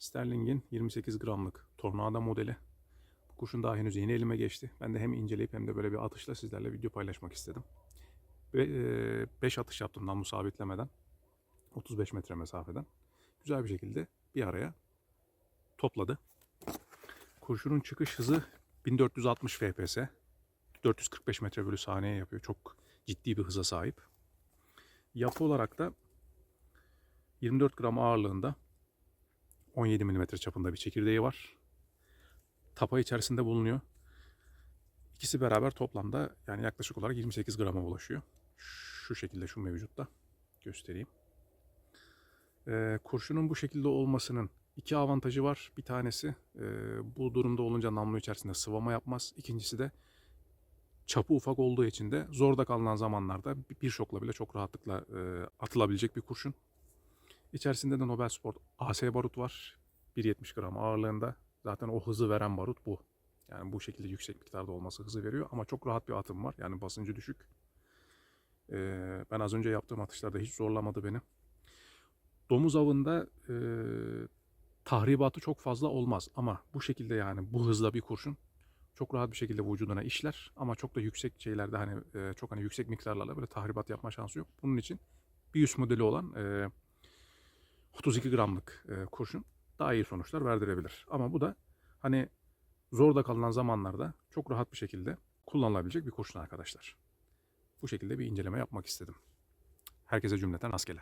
Sterling'in 28 gramlık Tornado modeli. Bu kurşun daha henüz yeni elime geçti. Ben de hem inceleyip hem de böyle bir atışla sizlerle video paylaşmak istedim. Ve 5 atış yaptım namlu sabitlemeden. 35 metre mesafeden. Güzel bir şekilde bir araya topladı. Kurşunun çıkış hızı 1460 FPS. 445 metre bölü saniye yapıyor. Çok ciddi bir hıza sahip. Yapı olarak da 24 gram ağırlığında 17 mm çapında bir çekirdeği var. Tapa içerisinde bulunuyor. İkisi beraber toplamda yani yaklaşık olarak 28 grama ulaşıyor. Şu şekilde şu mevcutta göstereyim. Ee, kurşunun bu şekilde olmasının iki avantajı var. Bir tanesi e, bu durumda olunca namlu içerisinde sıvama yapmaz. İkincisi de çapı ufak olduğu için de zorda kalınan zamanlarda bir- şokla bile çok rahatlıkla e, atılabilecek bir kurşun. İçerisinde de Nobel Sport AS barut var. 1.70 gram ağırlığında. Zaten o hızı veren barut bu. Yani bu şekilde yüksek miktarda olması hızı veriyor ama çok rahat bir atım var. Yani basıncı düşük. Ee, ben az önce yaptığım atışlarda hiç zorlamadı beni. Domuz avında e, tahribatı çok fazla olmaz ama bu şekilde yani bu hızla bir kurşun çok rahat bir şekilde vücuduna işler ama çok da yüksek şeylerde hani e, çok hani yüksek miktarlarla böyle tahribat yapma şansı yok. Bunun için bir üst modeli olan e, 32 gramlık e, kurşun daha iyi sonuçlar verdirebilir. Ama bu da hani zorda kalınan zamanlarda çok rahat bir şekilde kullanılabilecek bir kurşun arkadaşlar. Bu şekilde bir inceleme yapmak istedim. Herkese cümleten rastgele.